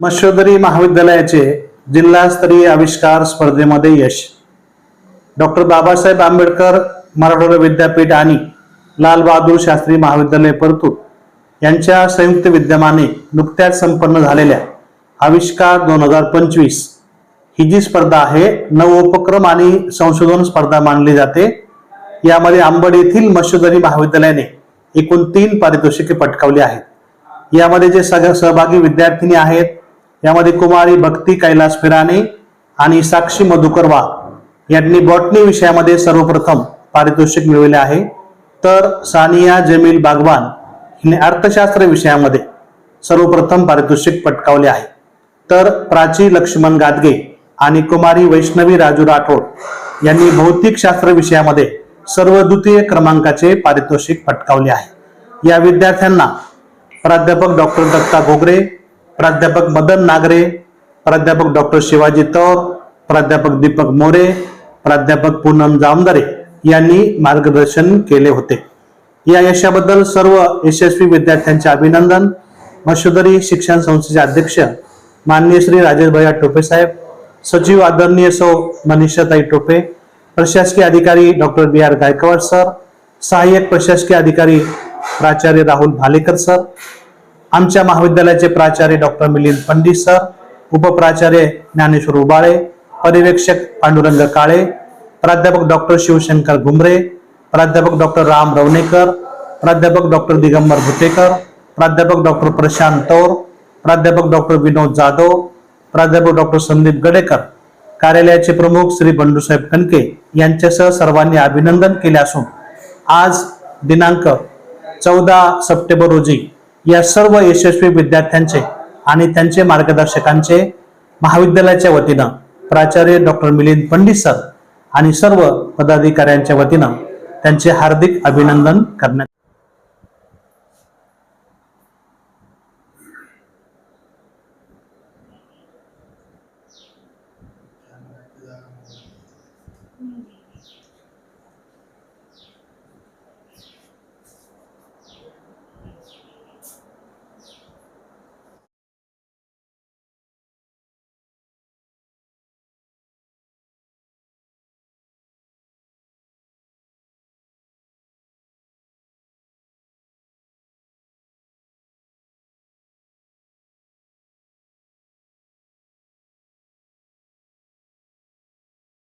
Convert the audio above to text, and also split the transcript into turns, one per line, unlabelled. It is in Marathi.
मश्वदरी महाविद्यालयाचे जिल्हास्तरीय आविष्कार स्पर्धेमध्ये यश. डॉक्टर बाबासाहेब आंबेडकर मराठवाडा विद्यापीठ आणि लालबहादूर शास्त्री महाविद्यालय परतूर यांच्या संयुक्त विद्यमाने नुकत्याच संपन्न झालेल्या आविष्कार दोन हजार पंचवीस ही जी स्पर्धा आहे नव उपक्रम आणि संशोधन स्पर्धा मानली जाते. यामध्ये आंबड येथील मश्वदरी महाविद्यालयाने एकूण तीन पारितोषिके पटकावली आहेत. यामध्ये जे सगळ्या सहभागी विद्यार्थिनी आहेत यामध्ये कुमारी भक्ती कैलास फिराणे आणि साक्षी मधुकर वाघ यांनी बॉटनी विषयामध्ये सर्वप्रथम पारितोषिक मिळवले आहे. तर सानिया जमील बागवान हिने अर्थशास्त्र विषयामध्ये सर्वप्रथम पारितोषिक पटकावले आहे. तर प्राची लक्ष्मण गादगे आणि कुमारी वैष्णवी राजू राठोड यांनी भौतिक शास्त्र विषयामध्ये सर्व द्वितीय क्रमांकाचे पारितोषिक पटकावले आहे. या विद्यार्थ्यांना प्राध्यापक डॉक्टर दत्ता घोगरे प्राध्यापक मदन नागरे प्राध्यापक डॉक्टर शिवाजी तौर प्राध्यापक दीपक मोरे प्राध्यापक पूनम जामदारे यांनी मार्गदर्शन केले होते. या यशाबद्दल सर्व यशस्वी विद्यार्थ्यांचे अभिनंदन. मशोदरी शिक्षण संस्थेचे अध्यक्ष माननीय श्री राजेश भैया टोपे साहेब सचिव आदरणीय सौ मनीषाताई टोपे प्रशासकीय अधिकारी doctor B R Gaikwad sir सहाय्यक प्रशासकीय अधिकारी प्राचार्य राहुल भालेकर सर आमच्या महाविद्यालयाचे प्राचार्य डॉक्टर मिलिंद पंडित सर उपप्राचार्य ज्ञानेश्वर उबाळे पर्यवेक्षक पांडुरंग काळे प्राध्यापक डॉक्टर शिवशंकर घुमरे प्राध्यापक डॉक्टर राम रवणेकर प्राध्यापक डॉक्टर दिगंबर भुतेकर प्राध्यापक डॉक्टर प्रशांत तौर प्राध्यापक डॉक्टर विनोद जाधव प्राध्यापक डॉक्टर संदीप गडेकर. कार्यालयाचे प्रमुख श्री बंडूसाहेब कणके यांच्यासह सर्वांनी अभिनंदन केले असून आज दिनांक चौदा सप्टेंबर रोजी या सर्व यशस्वी विद्यार्थ्यांचे आणि त्यांचे मार्गदर्शकांचे महाविद्यालयाच्या वतीनं प्राचार्य डॉक्टर मिलिंद पंडित सर आणि सर्व पदाधिकाऱ्यांच्या वतीनं त्यांचे हार्दिक अभिनंदन करण्यात